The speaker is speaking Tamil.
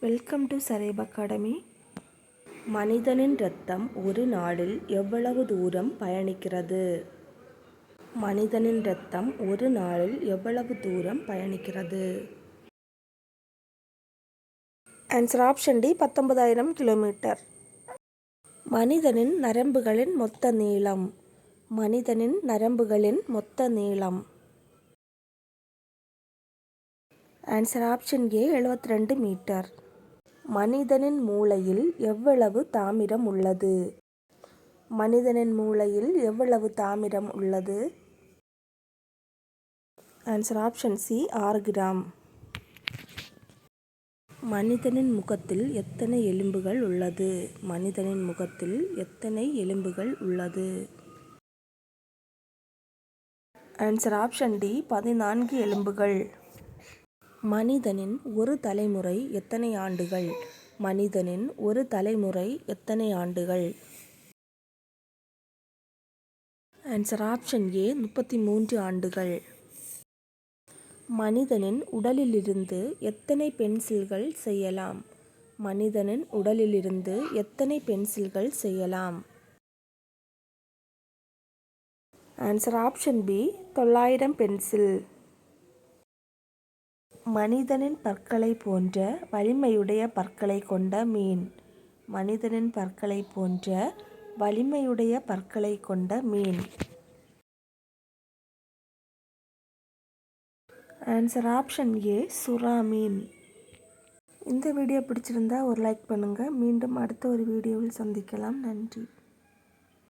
வெல்கம் டு சரேப் அகாடமி மனிதனின் இரத்தம் ஒரு நாளில் எவ்வளவு தூரம் பயணிக்கிறது? மனிதனின் இரத்தம் ஒரு நாளில் எவ்வளவு தூரம் பயணிக்கிறது? ஆன்சர் ஆப்ஷன் டி பத்தொன்பதாயிரம் கிலோமீட்டர் மனிதனின் நரம்புகளின் மொத்த நீளம். மனிதனின் நரம்புகளின் மொத்த நீளம். ஆன்சர் ஆப்ஷன் ஏ எழுபத்தி ரெண்டு மீட்டர் மனிதனின் மூளையில் எவ்வளவு தாமிரம் உள்ளது? மனிதனின் மூளையில் எவ்வளவு தாமிரம் உள்ளது? ஆன்சர் ஆப்ஷன் சி ஆறு கிராம். மனிதனின் முகத்தில் எத்தனை எலும்புகள் உள்ளது? மனிதனின் முகத்தில் எத்தனை எலும்புகள் உள்ளது? ஆன்சர் ஆப்ஷன் டி பதினான்கு எலும்புகள். மனிதனின் ஒரு தலைமுறை எத்தனை ஆண்டுகள்? மனிதனின் ஒரு தலைமுறை எத்தனை ஆண்டுகள்? ஆன்சர் ஆப்ஷன் ஏ முப்பத்தி மூன்று ஆண்டுகள். மனிதனின் உடலிலிருந்து எத்தனை பென்சில்கள் செய்யலாம்? மனிதனின் உடலிலிருந்து எத்தனை பென்சில்கள் செய்யலாம்? ஆன்சர் ஆப்ஷன் பி தொள்ளாயிரம் பென்சில் மனிதனின் பற்களை போன்ற வலிமையுடைய பற்களை கொண்ட மீன். மனிதனின் பற்களை போன்ற வலிமையுடைய பற்களை கொண்ட மீன். ஆன்சர் ஆப்ஷன் ஏ சுறா மீன். இந்த வீடியோ பிடிச்சிருந்தா ஒரு லைக் பண்ணுங்கள் மீண்டும் அடுத்த ஒரு வீடியோவில் சந்திக்கலாம். நன்றி.